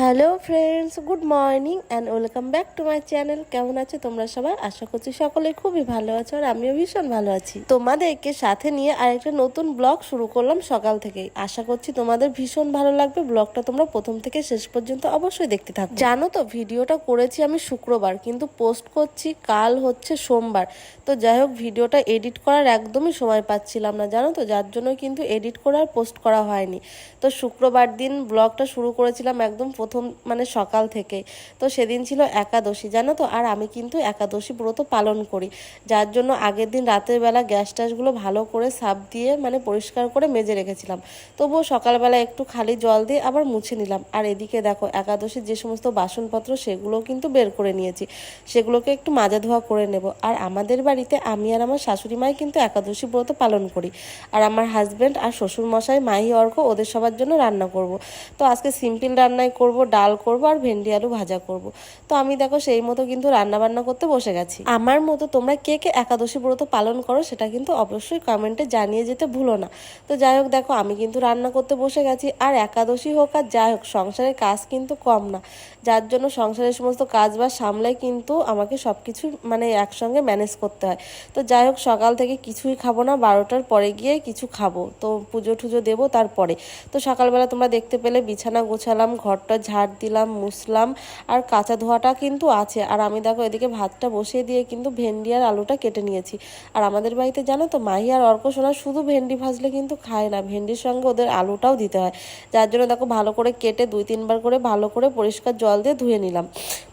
Hello friends, good morning and welcome back to my channel. কেমন আছো তোমরা সবাই? আশা করছি সকলে খুবই ভালো আছো আর আমিও ভীষণ ভালো আছি। তোমাদেরকে সাথে নিয়ে আরেকটা নতুন ব্লগ শুরু করলাম সকাল থেকেই। আশা করছি তোমাদের ভীষণ ভালো লাগবে। ব্লগটা তোমরা প্রথম থেকে শেষ পর্যন্ত অবশ্যই দেখতে থাকো। জানো তো, ভিডিওটা করেছি আমি শুক্রবার, কিন্তু পোস্ট করছি কাল হচ্ছে সোমবার। তো যাই হোক, ভিডিওটা এডিট করার একদমই সময় পাচ্ছিলাম না, জানো তো? যার জন্য কিন্তু এডিট করে আর পোস্ট করা হয়নি। তো শুক্রবার দিন ব্লগটা শুরু করেছিলাম একদম প্রথম মানে সকাল থেকে। তো সেদিন ছিল একাদশী, জানো তো? আর আমি কিন্তু একাদশী ব্রত পালন করি। যার জন্য আগের দিন রাতের বেলা গ্যাস ট্যাসগুলো ভালো করে সাপ দিয়ে মানে পরিষ্কার করে মেজে রেখেছিলাম। তবুও সকালবেলা একটু খালি জল দিয়ে আবার মুছে নিলাম। আর এদিকে দেখো, একাদশীর যে সমস্ত বাসনপত্র, সেগুলো কিন্তু বের করে নিয়েছি। সেগুলোকে একটু মাজা ধোয়া করে নেব। আর আমাদের বাড়িতে আমি আর আমার শাশুড়ি মাই কিন্তু একাদশী ব্রত পালন করি। আর আমার হাজব্যান্ড আর শ্বশুর মশাই মাহি অর্ঘ ওদের সবার জন্য রান্না করব। তো আজকে সিম্পল রান্নাই করব। ডাল করব আর ভেন্ডি আলু ভাজা করব। তো আমি দেখো সেই মতো কিন্তু রান্না বান্না করতে বসে গেছি। আমার মতো তোমরা কে কে একাদশী ব্রত পালন করো সেটা কিন্তু অবশ্যই কমেন্টে জানিয়ে যেতে ভুলো না। তো যাই হোক দেখো, আমি কিন্তু রান্না করতে বসে গেছি। আর একাদশী হোক আর যাই হোক, সংসারের কাজ কিন্তু কম না। যার জন্য সংসারের সমস্ত কাজ বাজ সামলাই কিন্তু আমাকে সব কিছু মানে একসঙ্গে ম্যানেজ করতে হয়। তো যাই হোক, সকাল থেকে কিছুই খাব না, বারোটার পরে গিয়ে কিছু খাব। তো পুজো টুজো দেবো তারপরে। তো সকালবেলা তোমরা দেখতে পেলে বিছানা গোছালাম, ঘরটা ঝাড় দিলাম, মুছলাম, আর কাঁচা ধোয়াটা কিন্তু আছে। আর আমি দেখো এদিকে ভাতটা বসিয়ে দিয়ে কিন্তু ভেন্ডি আর আলুটা কেটে নিয়েছি। আর আমাদের বাড়িতে জানো তো, মাহি আর অর্ক সোনা শুধু ভেন্ডি ভাজলে কিন্তু খায় না, ভেন্ডির সঙ্গে ওদের আলুটাও দিতে হয়। যার জন্য দেখো ভালো করে কেটে দুই তিনবার করে ভালো করে পরিষ্কার জল দিয়ে ধুয়ে নিলাম।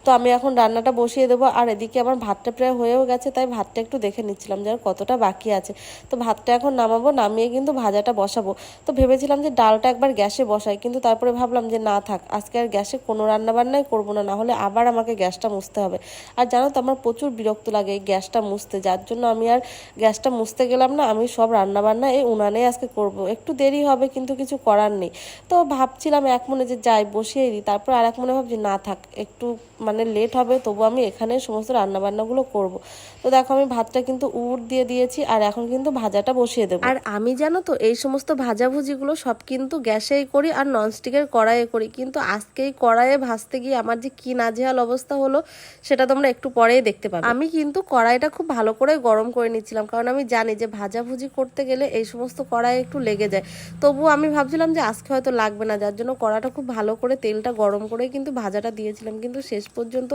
তো আমি এখন রান্নাটা বসিয়ে দেবো, আর এদিকে আমার ভাতটা প্রায় হয়েও গেছে, তাই ভাতটা একটু দেখে নিচ্ছিলাম যে আর কতটা বাকি আছে। তো ভাতটা এখন নামাবো, নামিয়ে কিন্তু ভাজাটা বসাবো। তো ভেবেছিলাম যে ডালটা একবার গ্যাসে বসাই, কিন্তু তারপরে ভাবলাম যে না থাক, আজকে আর গ্যাসে কোনো রান্নাবান্নাই করব না, নাহলে আবার আমাকে গ্যাসটা মুছতে হবে। আর জানো তো আমার প্রচুর বিরক্ত লাগে এই গ্যাসটা মুছতে, যার জন্য আমি আর গ্যাসটা মুছতে গেলাম না, আমি সব রান্নাবান্না এই উনানেই আজকে করব। একটু দেরি হবে, কিন্তু কিছু করার নেই। তো ভাবছিলাম এক মনে যে যাই, বসিয়ে দিই, তারপর আর এক মনে ভাবছি, না থাক, একটু মানে লেট হবে, তবু আমি এখানে সমস্ত রান্নাবান্নাগুলো করব। তো দেখো আমি ভাতটা কিন্তু উড় দিয়ে দিয়েছি, আর এখন কিন্তু ভাজাটা বসিয়ে দেবো। আর আমি জানো তো, এই সমস্ত ভাজাভুজিগুলো সব কিন্তু গ্যাসেই করি, আর ননস্টিকের কড়াইয়ে করি, কিন্তু আজকে এই কড়াইয়ে ভাজতে গিয়ে আমার যে কি নাজেহাল অবস্থা হলো, সেটা তোমরা একটু পরেই দেখতে পাবে। আমি কিন্তু কড়াইটা খুব ভালো করে গরম করে নিচ্ছিলাম, কারণ আমি জানি যে ভাজাভুজি করতে গেলে এই সমস্ত কড়াই একটু লেগে যায়। তবু আমি ভাবছিলাম যে আজকে হয়তো লাগবে না, যার জন্য কড়াটা খুব ভালো করে তেলটা গরম করে কিন্তু ভাজাটা দিয়েছিলাম। কিন্তু শেষ পর্যন্ত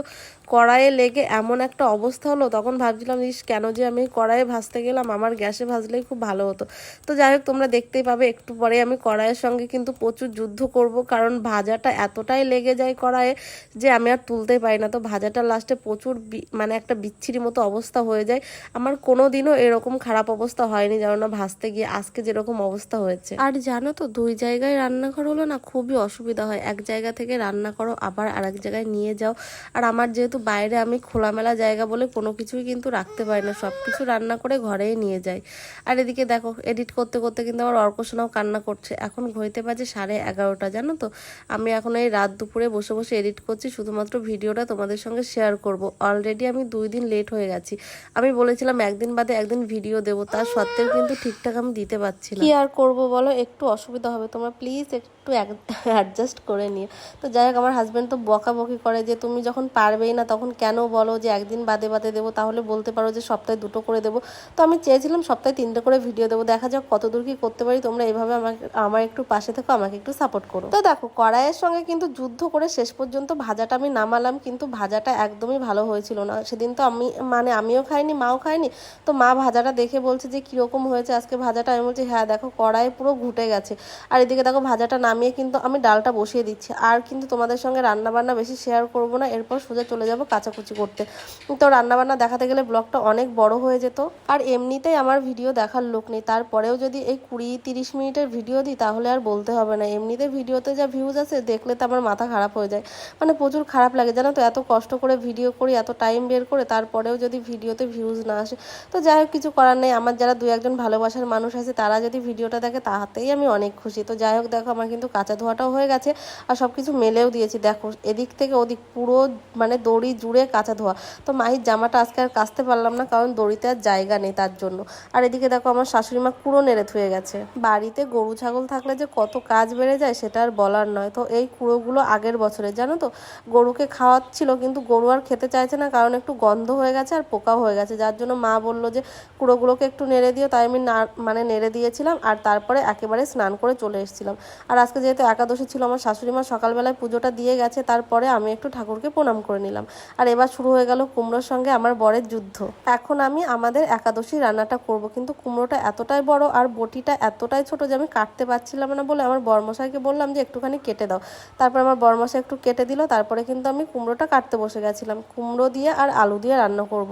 কড়াইয়ে লেগে এমন একটা অবস্থা হলো, তখন ভাবছিলাম, ইস, কেন যে আমি কড়াইয়ে ভাজতে গেলাম, আমার গ্যাসে ভাজলেই খুব ভালো হতো। তো যাই হোক, তোমরা দেখতেই পাবে, একটু পরে আমি কড়াইয়ের সঙ্গে কিন্তু প্রচুর যুদ্ধ করব, কারণ ভাজাটা এতটাই লেগে যায় কড়াইয়ে যে আমি আর তুলতেই পারি না। তো ভাজাটা লাস্টে প্রচুর মানে একটা বিচ্ছিরি মতো অবস্থা হয়ে যায়। আমার কোনো দিনও এরকম খারাপ অবস্থা হয়নি যেন না ভাজতে গিয়ে আজকে যেরকম অবস্থা হয়েছে। আর জানো তো, দুই জায়গায় রান্নাঘর হলো না খুবই অসুবিধা হয়। এক জায়গা থেকে রান্না করো, আবার আরেক জায়গায় নিয়ে যাও। আর আমার যেহেতু বাইরে আমি খোলামেলা জায়গা বলে কোনো কিছুই কিন্তু রাখতে পারি না। সব কিছু রান্না করে ঘরেই নিয়ে যাই। আর এদিকে দেখো এডিট করতে করতে কিন্তু আমার অর্কশোনাও কান্না করছে। এখন ঘড়িতে বাজে সাড়ে এগারোটা, জানো তো? আমি এখন এই রাত দুপুরে বসে বসে এডিট করছি, শুধুমাত্র ভিডিওটা তোমাদের সঙ্গে শেয়ার করব। অলরেডি আমি দুই দিন লেট হয়ে গেছি। আমি বলেছিলাম একদিন বাদে একদিন ভিডিও দেবো তার সত্ত্বেও কিন্তু ঠিকঠাক আমি দিতে পারছি না। কি আর করব বলো? একটু অসুবিধা হবে তোমরা। প্লিজ একটু অ্যাডজাস্ট করে নিয়ে তো যাই হোক, আমার হাজব্যান্ড তো বকাবকি করে যে, তুমি যখন পারবেই না, তখন কেন বলো যে, একদিন বাদে বাদে দেবো? তাহলে বলতে পারো যে, সপ্তাহে দুটো করে দেবো। তো আমি চেয়েছিলাম সপ্তাহে তিনটে করে ভিডিও দেবো। দেখা যাক কত দূর কি করতে পারি। তোমরা এভাবে আমাকে আমার একটু পাশে থেকো, আমাকে একটু সাপোর্ট করো। তো দেখো, কড়াইয়ের সঙ্গে কিন্তু যুদ্ধ করে শেষ পর্যন্ত ভাজাটা আমি নামালাম, কিন্তু ভাজাটা একদমই ভালো হয়েছিল না। সেদিন তো আমি মানে আমিও খাইনি, মাও খাইনি, তো মা ভাজাটা দেখে বলছে যে কীরকম হয়েছে আজকে ভাজাটা। আমি বলছি হ্যাঁ দেখো, কড়াই পুরো ঘুটে গেছে। আর এদিকে দেখো, ভাজাটা নামিয়ে কিন্তু আমি ডালটা বসিয়ে দিচ্ছি। আর কিন্তু তোমাদের সঙ্গে রান্না বান্না বেশি শেয়ার করব না, এরপর সোজা চলে যাব কাচাকুচি করতে। তো রান্নাবান্না দেখাতে গেলে ব্লগটা অনেক বড় হয়ে যেত, আর এমনিতেই আমার ভিডিও দেখার লোক নেই। তারপরেও যদি এই কুড়ি তিরিশ মিনিটের ভিডিও দিই, তাহলে আর বলতে হবে না। এমনিতে ভিডিওতে যা ভিউজ আছে, দেখলে তো আমার মাথা খারাপ হয়ে যায়। মানে প্রচুর খারাপ লাগে, জানো তো? এত কষ্ট করে ভিডিও করি, এত টাইম বের করে, তারপরেও যদি ভিডিওতে ভিউজ না আসে। তো যাই হোক, কিছু করার নেই। আমার যারা দু একজন ভালোবাসার মানুষ আছে, তারা যদি ভিডিওটা দেখে, তাহাতেই আমি অনেক খুশি। তো যাই হোক, দেখো, আমার কিন্তু কাঁচা ধোয়াটাও হয়ে গেছে আর সব কিছু মেলেও দিয়েছি। দেখো, এদিক থেকে ওদিক পুরো মানে দড়ি জুড়ে কাঁচা ধোয়া। তো মাহির জামাটা আজকে আর কাচতে পারলাম না, কারণ দড়িতে আর জায়গা নেই তার জন্য। আর এদিকে দেখো, আমার শাশুড়ি মা কুড়ো নেড়ে থুয়ে গেছে। বাড়িতে গরু, ছাগল থাকলে যে কত কাজ বেড়ে যায়, সেটা আর বলার নয়। তো এই কুড়োগুলো কুমড়োগুলো আগের বছরে। জানো তো, গরুকে খাওয়াচ্ছিল কিন্তু গরু আর খেতে চাইছে না, কারণ একটু গন্ধ হয়ে গেছে আর পোকাও হয়ে গেছে। যার জন্য মা বলল যে, কুড়োগুলোকে একটু নেড়ে দিও। তাই আমি না মানে নেড়ে দিয়েছিলাম আর তারপরে একেবারে স্নান করে চলে এসেছিলাম। আর আজকে যেহেতু একাদশী ছিল, আমার শাশুড়ি মা সকালবেলায় পুজোটা দিয়ে গেছে, তারপরে আমি একটু ঠাকুরকে প্রণাম করে নিলাম। আর এবার শুরু হয়ে গেল কুমড়োর সঙ্গে আমার বরের যুদ্ধ। এখন আমি আমাদের একাদশী রান্নাটা করব, কিন্তু কুমড়োটা এতটাই বড় আর বটিটা এতটাই ছোট যে আমি কাটতে পারছিলাম না বলে আমার বরমশাইকে বললাম যে, একটুখানি কেটে দাও। তারপর আমার বরমশাই একটু কেটে দিল, তারপরে কিন্তু আমি কুমড়োটা কাটতে বসে গেছিলাম। কুমড়ো দিয়ে আর আলু দিয়ে রান্না করব।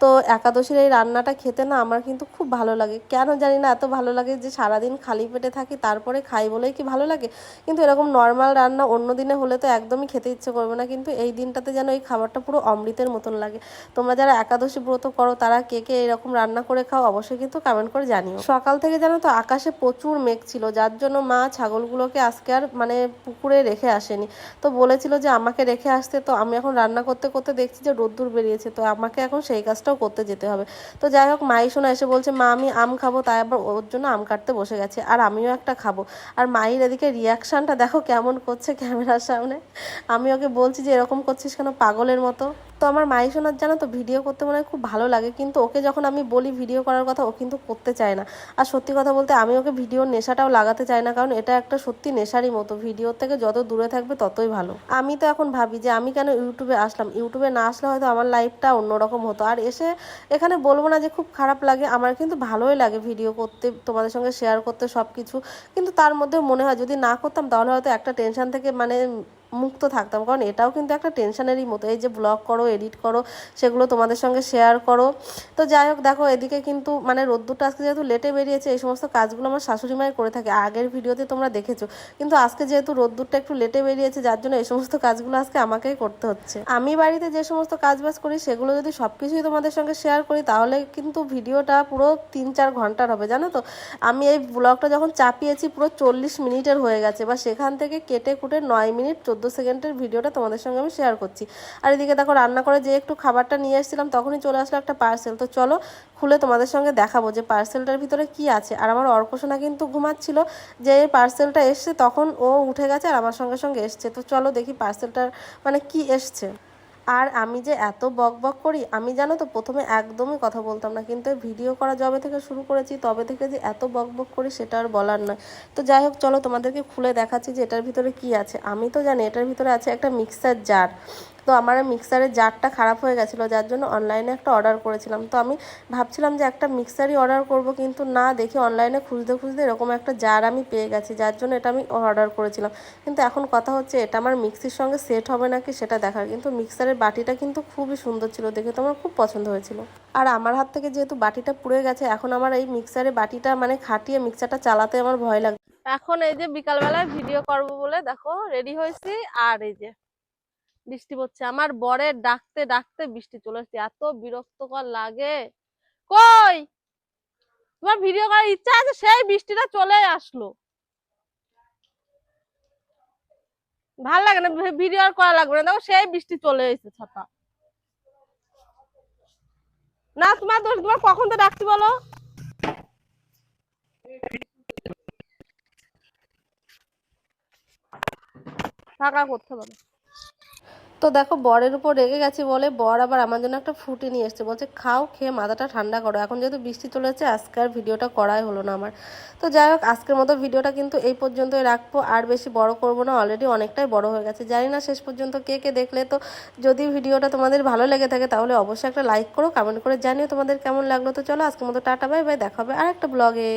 তো একাদশীর এই রান্নাটা খেতে না আমার কিন্তু খুব ভালো লাগে। কেন জানি না, এত ভালো লাগে যে সারাদিন খালি পেটে থাকি, তারপরে খাই বলেই কি ভালো লাগে? কিন্তু এরকম নর্মাল রান্না অন্য দিনে হলে তো একদমই খেতে ইচ্ছে করবে না। কিন্তু এই দিনটাতে যেন এই খাবারটা পুরো অমৃতের মতন লাগে। তোমরা যারা একাদশী ব্রত করো, তারা কে কে এরকম রান্না করে খাও অবশ্যই কিন্তু কমেন্ট করে জানিও। সকাল থেকে জানো তো আকাশে প্রচুর মেঘ ছিল, যার জন্য মা ছাগলগুলোকে আজকে আর মানে পুকুরে রেখে আসেনি। তো বলেছিল যে আমাকে রেখে আসতে, তো আমি এখন রান্না করতে করতে দেখছি যে রোদ্দুর বেরিয়েছে, তো আমাকে এখন সেই কাজটাও করতে যেতে হবে। তো যাই হোক, মাই শোনা এসে বলছে, মা, আমি আম খাব। তাই আবার ওর জন্য আম কাটতে বসে গেছে, আর আমিও একটা খাব। আর মায়ের এদিকে রিয়াকশানটা দেখো কেমন করছে ক্যামেরার সামনে। আমি ওকে বলছি যে, এরকম করছিস কেন? পাগলের মতো। তো আমার মাই শোনার জানো তো, ভিডিও করতে মনে হয় খুব ভালো লাগে, কিন্তু ওকে যখন আমি বলি ভিডিও করার কথা, ও কিন্তু করতে চায় না। আর সত্যি কথা বলতে, আমি ওকে ভিডিওর নেশাটাও লাগাতে চাই না, কারণ এটা একটা সত্যি নেশারই মতো। ভিডিওর থেকে যত দূরে থাকবে ততই ভালো। আমি তো এখন ভাবি যে আমি কেন ইউটিউবে আসলাম? ইউটিউবে না আসলে হয়তো আমার লাইফটা অন্যরকম হতো। আর এসে এখানে বলব না যে খুব খারাপ লাগে, আমার কিন্তু ভালোই লাগে ভিডিও করতে, তোমাদের সঙ্গে শেয়ার করতে সব কিছু কিন্তু তার মধ্যে মনে হয় যদি না করতাম তাহলে হয়তো একটা টেনশন থেকে মানে মুক্ত থাকতাম। কারণ এটাও কিন্তু একটা টেনশনেরই মতো। এই যে ব্লগ করো, এডিট করো, সেগুলো তোমাদের সঙ্গে শেয়ার করো। তো যাই হোক, দেখো, এদিকে কিন্তু মানে রোদ্দুরটা আজকে যেহেতু লেটে বেরিয়েছে, এই সমস্ত কাজগুলো আমার শাশুড়ি মায়ের করে থাকে। আগের ভিডিওতে তোমরা দেখেছ। কিন্তু আজকে যেহেতু রোদ্দুরটা একটু লেটে বেরিয়েছে, যার জন্য এই সমস্ত কাজগুলো আজকে আমাকেই করতে হচ্ছে। আমি বাড়িতে যে সমস্ত কাজ বাজ করি, সেগুলো যদি সব কিছুই তোমাদের সঙ্গে শেয়ার করি, তাহলে কিন্তু ভিডিওটা পুরো তিন চার ঘণ্টার হবে, জানো তো? আমি এই ব্লগটা যখন চাপিয়েছি, পুরো চল্লিশ মিনিটের হয়ে গেছে। বা সেখান থেকে কেটে কুটে নয় মিনিট, চোদ্দ সেকেন্ডের ভিডিওটা তোমাদের সঙ্গে আমি শেয়ার করছি। আর এদিকে দেখো, রান্না করে যে একটু খাবারটা নিয়ে এসেছিলাম তখনই চলে আসলো একটা পার্সেল তো চলো, খুলে তোমাদের সঙ্গে দেখাবো যে পার্সেলটার ভিতরে কি আছে। আর আমার অর্কশোনা কিন্তু ঘুমাচ্ছিল, যে এই পার্সেলটা এসছে, তখন ও উঠে গেছে আর আমার সঙ্গে সঙ্গে এসছে। তো চলো দেখি পার্সেলটার মানে কি এসছে। আর আমি যে এত বক বক করি, আমি জানো তো প্রথমে একদমই কথা বলতাম না, কিন্তু ভিডিও করা যবে থেকে শুরু করেছি, তবে থেকে যে এত বক বক করি সেটা আর বলার নয়। তো যাই হোক, চলো তোমাদেরকে খুলে দেখাচ্ছি যে এটার ভিতরে কি আছে। আমি তো জানি এটার ভিতরে আছে একটা মিক্সার জার তো আমার মিক্সারের জারটা খারাপ হয়ে গেছিল, যার জন্য অনলাইনে একটা অর্ডার করেছিলাম। তো আমি ভাবছিলাম যে একটা মিক্সারই অর্ডার করব, কিন্তু না দেখি অনলাইনে খুঁজতে খুঁজতে এরকম একটা জার আমি পেয়ে গেছি, যার জন্য এটা আমি অর্ডার করেছিলাম। কিন্তু এখন কথা হচ্ছে, এটা আমার মিক্সির সঙ্গে সেট হবে নাকি সেটা দেখার। কিন্তু মিক্সারের বাটিটা কিন্তু খুবই সুন্দর ছিল, দেখে তো আমার খুব পছন্দ হয়েছিল। আর আমার হাত থেকে যেহেতু বাটিটা পুড়ে গেছে, এখন আমার এই মিক্সারে বাটিটা মানে খাটিয়ে মিক্সারটা চালাতে আমার ভয় লাগে এখন এই যে বিকালবেলায় ভিডিও করব বলে, দেখো রেডি হয়েছি। আর এই যে বৃষ্টি পড়ছে। আমার বরের ডাকতে ডাকতে বৃষ্টি চলে এসছে এত বিরক্তকর লাগে। কই? তোমার ভিডিও করার ইচ্ছা আছে? সেই বৃষ্টিটা চলে আসলো। ভালো লাগে না ভিডিও আর করা লাগবে না। দেখো, সেই বৃষ্টি চলে এসেছে ছাতা। না, তোমার দোষ, তোমার কখন তো ডাকছি বলো? থাকা করতে পারো তো দেখো বরের উপর রেগে গেছে বলে, বর আবার আমার জন্য একটা ফ্রুটি নিয়ে এসছে। বলছে, খাও, খেয়ে মাথাটা ঠান্ডা করো। এখন যেহেতু বৃষ্টি চলে যাচ্ছে আজকে আর ভিডিওটা করাই হলো না আমার। তো যাই হোক, আজকের মতো ভিডিওটা কিন্তু এই পর্যন্তই রাখব। আর বেশি বড় করব না অলরেডি অনেকটাই বড় হয়ে গেছে। জানি না শেষ পর্যন্ত কে কে দেখলে, তো যদি ভিডিওটা তোমাদের ভালো লেগে থাকে তাহলে অবশ্যই একটা লাইক করো কমেন্ট করে জানিও তোমাদের কেমন লাগল। তো চলো, আজকের মতো টাটা, বাই বাই, দেখা হবে আর একটা ব্লগে